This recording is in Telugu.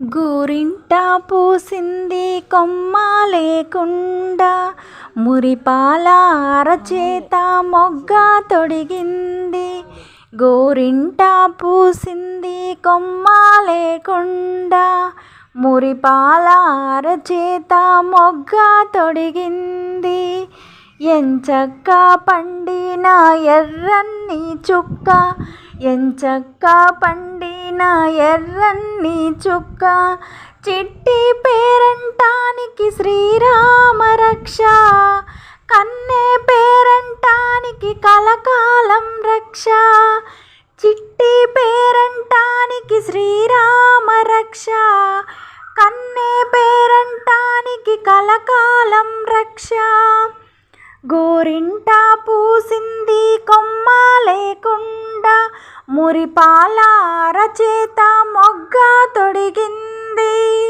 గోరింట పూసింది కొమ్మ లేకుండా మురిపాల అరచేత మొగ్గ తొడిగింది. గోరింట పూసింది కొమ్మ లేకుండా మురిపాల అరచేత మొగ్గ తొడిగింది. ఎంచక్క పండిన ఎర్రన్ని చుక్క ఎంచక్క నా ఎర్రన్ని చుక్క. చిట్టి పేరంటానికి శ్రీరామ రక్ష. కన్నె పేరంటానికి కలకాలం రక్ష. చిట్టి పేరంటానికి శ్రీరామ రక్ష. కన్నె పేరంటానికి కలకాలం రక్ష. గోరింట పూసింది మురిపాల అరచేత మొగ్గ తొడిగింది.